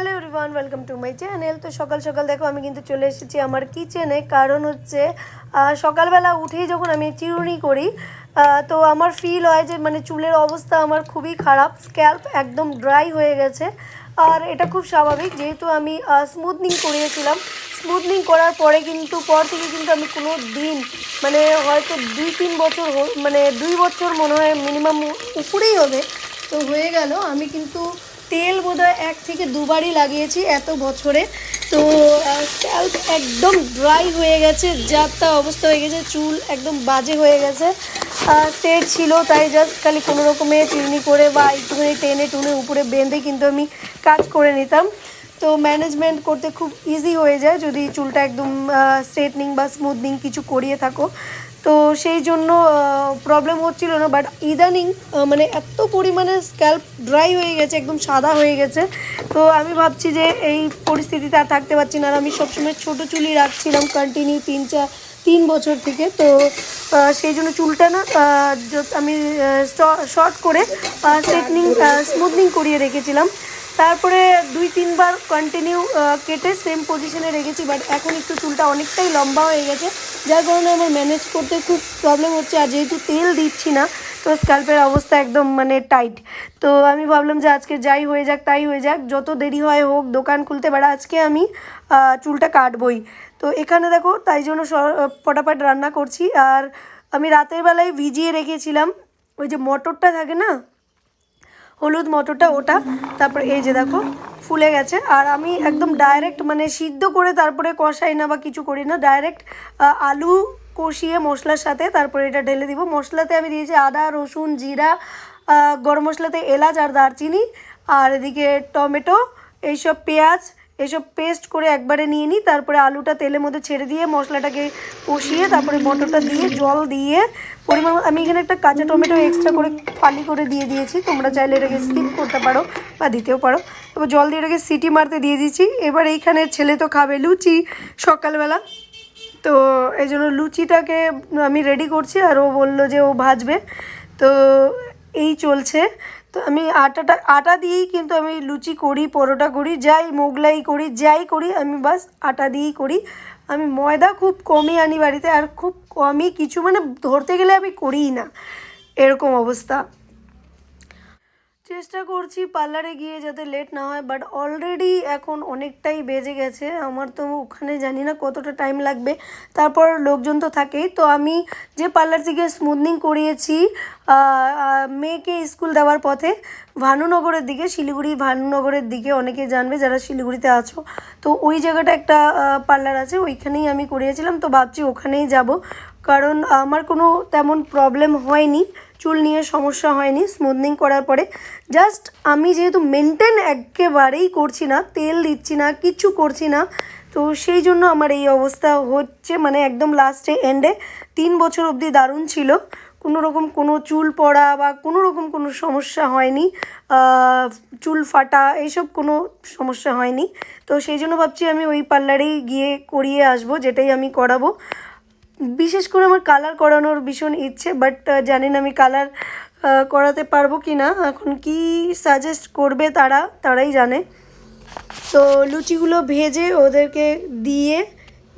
Hello everyone welcome to my channel তো সকাল সকাল দেখো, আমি কিন্তু চলে এসেছি আমার কিচেনে কারণ হচ্ছে সকালবেলা উঠেই যখন আমি চিরুনি করি তো আমার ফিল হয় যে মানে চুলের অবস্থা আমার খুবই খারাপ স্ক্যাল্প একদম ড্রাই হয়ে গেছে। আর এটা খুব স্বাভাবিক, যেহেতু আমি স্মুথনিং করিয়েছিলাম। স্মুথনিং করার পরে কিন্তু, পর থেকে কিন্তু আমি কোনো দিন মানে হয়তো দুই তিন বছর মানে দুই বছর মনে হয় মিনিমাম উপরেই হবে। তো হয়ে গেল, আমি কিন্তু তেল বোধহয় এক থেকে দুবারই লাগিয়েছি এত বছরে। তো স্ক্যাল্প একদম ড্রাই হয়ে গেছে যা তা অবস্থা হয়ে গেছে, চুল একদম বাজে হয়ে গেছে। স্টেট ছিল, তাই জাস্ট খালি কোনো রকমে চিনি করে বা একটুখানি টেনে টুনে উপরে বেঁধে কিন্তু আমি কাজ করে নিতাম। তো ম্যানেজমেন্ট করতে খুব ইজি হয়ে যায় যদি চুলটা একদম স্ট্রেটনিং বা স্মুথনিং কিছু করিয়ে থাকো। তো সেই জন্য প্রবলেম হচ্ছিল না বাট ইদানিং মানে এত পরিমাণে স্ক্যাল্প ড্রাই হয়ে গেছে, একদম সাদা হয়ে গেছে। তো আমি ভাবছি যে এই পরিস্থিতিতে আর থাকতে পারছি না, আর আমি সবসময় ছোটো চুলই রাখছিলাম কন্টিনিউ তিন চার তিন বছর থেকে। তো সেই জন্য চুলটা না আমি শর্ট করে স্ট্রেটনিং স্মুথনিং করিয়ে রেখেছিলাম। তারপরে দুই, তিনবার কন্টিনিউ কেটে সেম পজিশনে রেখেছি বাট এখন একটু চুলটা অনেকটাই লম্বা হয়ে গেছে। যার কারণে আমার ম্যানেজ করতে খুব প্রবলেম হচ্ছে আর যেহেতু তেল দিচ্ছি না, তো স্ক্যাল্পের অবস্থা একদম মানে টাইট তো আমি ভাবলাম যে আজকে যাই হয়ে যাক, তাই হয়ে যাক। যত দেরি হয় হোক, দোকান খুলতে পারে আজকে আমি চুলটা কাটবই। তো এখানে দেখো, তাই জন্য ফটাফট রান্না করছি। আর আমি রাতের বেলায় ভিজিয়ে রেখেছিলাম। ওই যে মটরটা থাকে না হলুদ মটরটা, ওটা। তারপর এই যে দেখো, ফুলে গেছে। আর আমি একদম ডাইরেক্ট মানে সিদ্ধ করে তারপরে কষাই না বা কিছু করি না। ডাইরেক্ট আলু কষিয়ে মশলার সাথে তারপরে এটা ঢেলে দিব। মশলাতে আমি দিয়েছি আদা, রসুন, জিরা গরম মশলাতে এলাচ আর দারচিনি। আর এদিকে টমেটো, এইসব পেঁয়াজ এসব পেস্ট করে একবারে নিয়ে নিই, তারপরে আলুটা তেলের মধ্যে ছেড়ে দিয়ে মশলাটাকে কষিয়ে তারপরে মটরটা দিয়ে, জল দিয়ে, পরিমাণ আমি এখানে একটা কাঁচা টমেটো এক্সট্রা করে ফালি করে দিয়ে দিয়েছি, তোমরা চাইলে এটাকে স্কিপ করতে পারো বা দিতেও পারো। তারপর জল দিয়ে এটাকে সিটি মারতে দিয়ে দিয়েছি। এবার এইখানে ছেলে তো খাবে লুচি সকালবেলা। তো এই জন্য লুচিটাকে আমি রেডি করছি আর ও বলল যে ও ভাজবে। তো এই চলছে। তো আমি আটাটা, আটা দিয়েই কিন্তু আমি লুচি করি, পরোটা করি, যাই মোগলাই করি, যাই করি, আমি বাস আটা দিয়েই করি। আমি ময়দা খুব কমই আনি বাড়িতে, আর খুব কমই কিছু মানে ধরতে গেলে আমি করিই না। এরকম অবস্থা। চেষ্টা করছি পার্লারে গিয়ে যাতে লেট না হয় বাট অলরেডি এখন অনেকটাই বেজে গেছে। আমার তো ওখানে জানি না কতটা টাইম লাগবে। তারপর লোকজন তো থাকেই। তো আমি যে পার্লার থেকে স্মুথনিং করিয়েছি মেয়েকে স্কুল দেওয়ার পথে, ভানুনগরের দিকে, শিলিগুড়ি ভানুনগরের দিকে অনেকে জানবে যারা শিলিগুড়িতে আছো। তো ওই জায়গাটা একটা পার্লার আছে, ওইখানেই আমি করিয়েছিলাম। তো ভাবছি ওখানেই যাব। কারণ আমার কোনো তেমন প্রবলেম হয়নি, চুল নিয়ে সমস্যা হয়নি স্মুথনিং করার পরে। জাস্ট আমি যেহেতু মেনটেন একেবারেই করছি না, তেল দিচ্ছি না কিচ্ছু করছি না, তো সেই জন্য আমার এই অবস্থা হচ্ছে মানে একদম লাস্টে এন্ডে তিন বছর অবধি দারুণ ছিল, কোনো রকম কোনো চুল পড়া বা কোনো রকম কোনো সমস্যা হয়নি চুল ফাটা, এইসব কোনো সমস্যা হয়নি। তো সেই জন্য ভাবছি আমি ওই পার্লারেই গিয়ে করিয়ে আসব, যেটাই আমি করাবো। বিশেষ করে আমার কালার করানোর ভীষণ ইচ্ছে বাট জানি না আমি কালার করাতে পারব কি না এখন কি সাজেস্ট করবে তারা, তারাই জানে। তো লুচিগুলো ভেজে ওদেরকে দিয়ে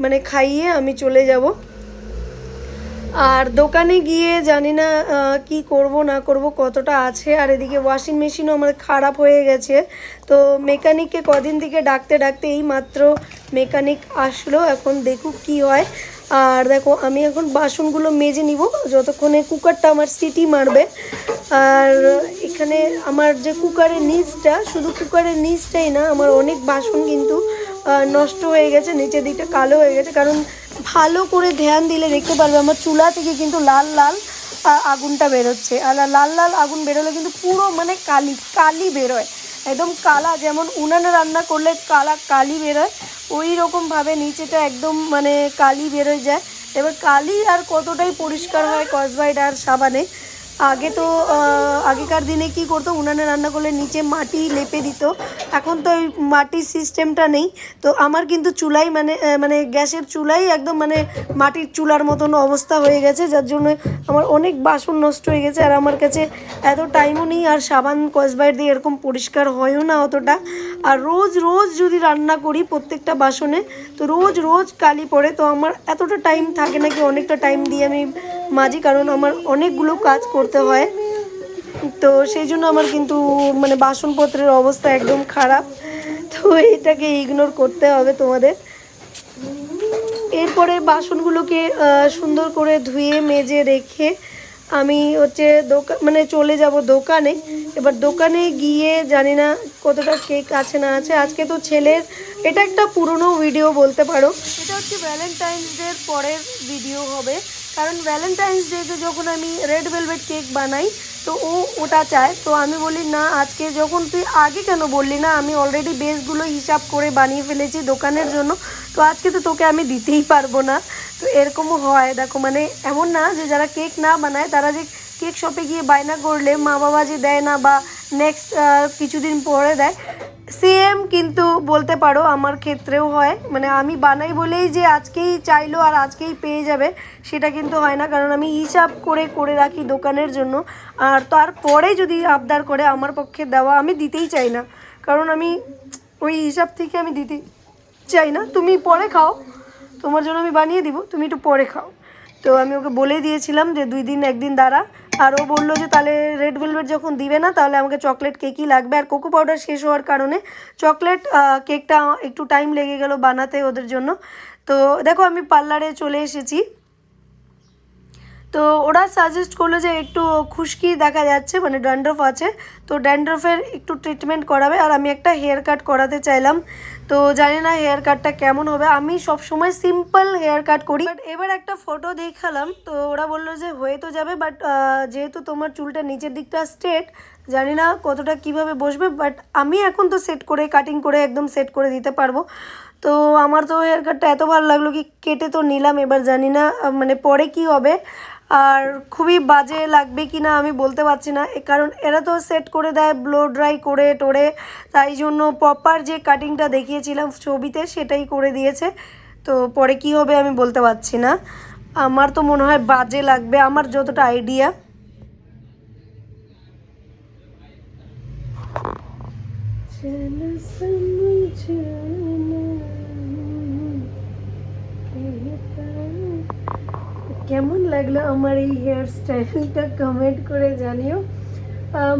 মানে খাইয়ে আমি চলে যাব। আর দোকানে গিয়ে জানি না কি করব, না করব, কতটা আছে। আর এদিকে ওয়াশিং মেশিনও আমার খারাপ হয়ে গেছে। তো মেকানিককে কদিন থেকে ডাকতে ডাকতে এই মাত্র মেকানিক আসলো। এখন দেখুক কি হয়। আর দেখো, আমি এখন বাসনগুলো মেজে নিব, যতক্ষণে কুকারটা আমার সিটি মারবে। আর এখানে আমার যে কুকারের নিচটা, শুধু কুকারের নিচটাই না, আমার অনেক বাসন কিন্তু নষ্ট হয়ে গেছে, নিচের দিকটা কালো হয়ে গেছে। কারণ ভালো করে ধ্যান দিলে দেখতে পারবে, আমার চুলা থেকে কিন্তু লাল লাল আগুনটা বেরোচ্ছে। আর লাল লাল আগুন বেরোলে কিন্তু পুরো মানে কালি কালি বেরোয়। একদম কালা, যেমন উনানে রান্না করলে কালা, কালি বেরোয়। ওই রকমভাবে নিচেটা একদম মানে কালি বেরোয় যায়। এবার কালি আর কতটাই পরিষ্কার হয় কসবাইট আর সাবানে আগে তো আগেকার দিনে কি করতো, উনানে রান্না করলে নিচে মাটি লেপে দিত। এখন তো ওই মাটির সিস্টেমটা নেই। তো আমার কিন্তু চুলাই মানে মানে গ্যাসের চুলাই একদম মানে মাটির চুলার মতন অবস্থা হয়ে গেছে, যার জন্য আমার অনেক বাসন নষ্ট হয়ে গেছে। আর আমার কাছে এত টাইমও নেই, আর সাবান কসবাইট দিয়ে এরকম পরিষ্কার হয়ও না অতটা। আর রোজ রোজ যদি রান্না করি প্রত্যেকটা বাসনে, তো রোজ রোজ কালি পড়ে। তো আমার এতটা টাইম থাকে নাকি, অনেকটা টাইম দিয়ে আমি মাজি কারণ আমার অনেকগুলো কাজ করতে হয়। তো সেই জন্য আমার কিন্তু মানে বাসনপত্রের অবস্থা একদম খারাপ। তো এটাকে ইগনোর করতে হবে তোমাদের। এরপরে বাসনগুলোকে সুন্দর করে ধুয়ে, মেজে রেখে আমি হচ্ছে দোকান মানে চলে যাব দোকানে। এবার দোকানে গিয়ে জানি না কতটা কেক আছে না আছে। আজকে তো ছেলের, এটা একটা পুরনো ভিডিও বলতে পারো। এটা হচ্ছে ভ্যালেন্টাইন্স ডের পরের ভিডিও হবে। কারণ ভ্যালেন্টাইন্স ডেতে যখন আমি রেড ভেলভেট কেক বানাই, তো ও ওটা চায়। তো আমি বলি, না, আজকে যখন তুই আগে কেন বললি না? আমি অলরেডি বেসগুলো হিসাব করে বানিয়ে ফেলেছি দোকানের জন্য। তো আজকে তো তোকে আমি দিতেই পারব না। তো এরকমও হয়। দেখো মানে এমন না যে যারা কেক না বানায়, তারা যে কেক শপে গিয়ে বায়না করলে মা বাবা যে দেয় না বা নেক্সট কিছুদিন পরে দেয় সেম কিন্তু বলতে পারো, আমার ক্ষেত্রেও হয়। মানে আমি বানাই বলেই যে আজকেই চাইলো আর আজকেই পেয়ে যাবে, সেটা কিন্তু হয় না। কারণ আমি হিসাব করে করে রাখি দোকানের জন্য। আর তারপরে যদি আবদার করে আমার পক্ষে দেওয়া আমি দিতেই চাই না। কারণ আমি ওই হিসাব থেকে আমি দিতে চাই না। তুমি পরে খাও। তোমার জন্য আমি বানিয়ে দিব, তুমি একটু পরে খাও। তো আমি ওকে বলে দিয়েছিলাম যে দুই দিন, একদিন দাঁড়া। আর ও বলল যে, তাহলে রেড ভেলভেট যখন দিবে না, তাহলে আমাকে চকলেট কেকই লাগবে। আর কোকো পাউডার শেষ হওয়ার কারণে চকলেট কেকটা একটু টাইম লেগে গেল বানাতে ওদের জন্য। তো দেখো, আমি পার্লারে চলে এসেছি। তো ওরা সাজেস্ট করল যে একটু খুশকি দেখা যাচ্ছে মানে ড্যান্ড্রফ আছে। তো ড্যান্ড্রফের একটু ট্রিটমেন্ট করাবে। আর আমি একটা হেয়ার কাট করাতে চাইলাম। তো জানি না হেয়ার কাটটা কেমন হবে। আমি সব সময় সিম্পল হেয়ার কাট করি। বাট এবার একটা ফটো দেখালাম। তো ওরা বলল যে হয়ে তো যাবে বাট যেহেতু তোমার চুলটা নিচের দিকটা স্ট্রেট জানি না কতটা কীভাবে বসবে। বাট আমি এখন তো সেট করে কাটিং করে একদম সেট করে দিতে পারব। তো আমার তো হেয়ার কাটটা এত ভালো লাগল কি কেটে তো নিলাম, এবার জানি না মানে পরে কি হবে। আর খুবই বাজে লাগবে কি না আমি বলতে পারছি না কারণ এরা তো সেট করে দেয় ব্লো ড্রাই করে টোরে, তাই জন্য প্রপার যে কাটিংটা দেখিয়েছিলাম ছবিতে সেটাই করে দিয়েছে। তো পরে কি হবে আমি বলতে পারছি না। আমার তো মনে হয় বাজে লাগবে, আমার যতটা আইডিয়া কেমন লাগল আমার এই হেয়ার স্টাইলটা কমেন্ট করে জানিও?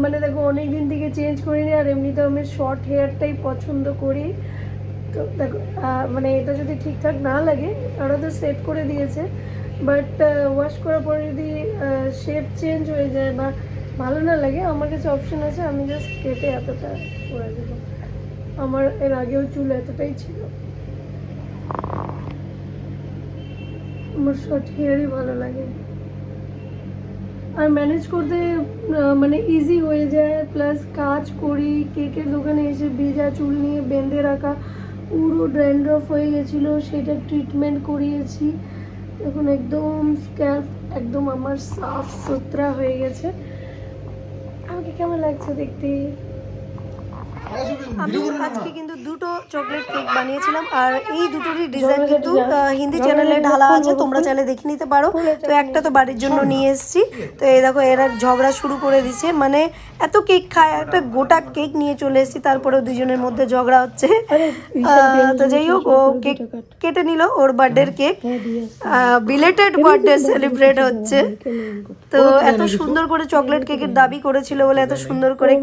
মানে দেখো অনেক দিন থেকে চেঞ্জ করিনি আর এমনিতে আমি শর্ট হেয়ারটাই পছন্দ করি। তো দেখো মানে এটা যদি ঠিকঠাক না লাগে ওরা তো সেট করে দিয়েছে। বাট ওয়াশ করার পরে যদি শেপ চেঞ্জ হয়ে যায় বা ভালো না লাগে, আমার কাছে অপশন আছে, আমি জাস্ট কেটে এতটা করে দেবো আমার এর আগেও চুল এতটাই ছিল। আমার শর্ট হেয়ারই ভালো লাগে। আর ম্যানেজ করতে মানে ইজি হয়ে যায়। প্লাস কাজ করি কেকের দোকানে এসে ভেজা চুল নিয়ে বেঁধে রাখা, পুরো ড্র্যান্ড্রফ হয়ে গেছিল, সেটা ট্রিটমেন্ট করিয়েছি। এখন একদম স্ক্যাল্প একদম আমার সাফ সুতরা হয়ে গেছে। আমাকে কেমন লাগছে দেখতে? আমি আজকে কিন্তু দুটো চকলেট কেক বানিয়েছিলাম আর এই দুটোরই ডিজাইন কিন্তু হিন্দি চ্যানেলে ঢালা আছে তোমরা চাইলে দেখে নিতে পারো। তো একটা তো বাড়ির জন্য নিয়ে এসেছি। তো এই দেখো এরা ঝগড়া শুরু করে দিছে মানে এত কেক খায় একটা গোটা কেক নিয়ে চলে এসেছি তারপরে দুজনের মধ্যে ঝগড়া হচ্ছে। তো যাই হোক ও কেক কেটে নিল ওর বার্থডের কেক বিলেটেড বার্থডে সেলিব্রেট হচ্ছে। তো এত সুন্দর করে চকলেট কেকের দাবি করেছিল বলে এত সুন্দর করে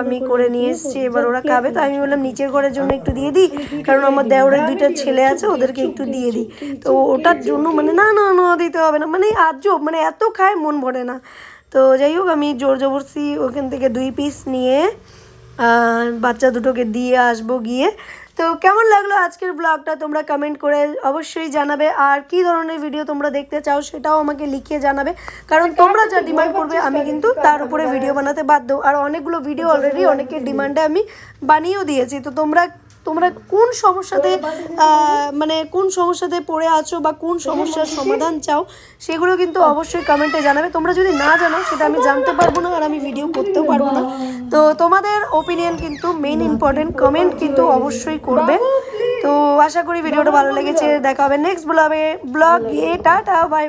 আমি করে নিয়ে এসেছি এবার ওরা খাবে। তো আমি বললাম নিচের ঘরের জন্য একটু দিয়ে দিই, কারণ আমার দেওরের দুইটা ছেলে আছে, ওদেরকে একটু দিয়ে দিই। তো ওটার জন্য মানে না না না, দিতে হবে না। মানে আজব মানে এত খায় মন ভরে না। তো যাই হোক, আমি জোর জবরদস্তি ওখান থেকে দুই পিস নিয়ে বাচ্চা দুটোকে দিয়ে আসব গিয়ে। তো কেমন লাগল আজকের ব্লগটা তোমরা কমেন্ট করে অবশ্যই জানাবে। আর কি ধরনের ভিডিও তোমরা দেখতে চাও সেটাও আমাকে লিখিয়ে জানাবে। কারণ তোমরা যা ডিমান্ড করবে আমি কিন্তু তার উপরে ভিডিও বানাতে বাধ্য। আর অনেকগুলো ভিডিও অলরেডি অনেকের ডিমান্ডে আমি বানিয়েও দিয়েছি। তো তোমরা তোমরা কোন সমস্যাতে মানে কোন সমস্যাতে পড়ে আছো বা কোন সমস্যার সমাধান চাও সেগুলো কিন্তু অবশ্যই কমেন্টে জানাবে। তোমরা যদি না জানো সেটা আমি জানতে পারব না আর আমি ভিডিও করতেও পারব না। তো তোমাদের ওপিনিয়ন কিন্তু মেন ইম্পর্টেন্ট কমেন্ট কিন্তু অবশ্যই করবে। তো আশা করি ভিডিওটা ভালো লেগেছে। দেখা হবে নেক্সট ব্লগে ব্লগ এ টাটা বাই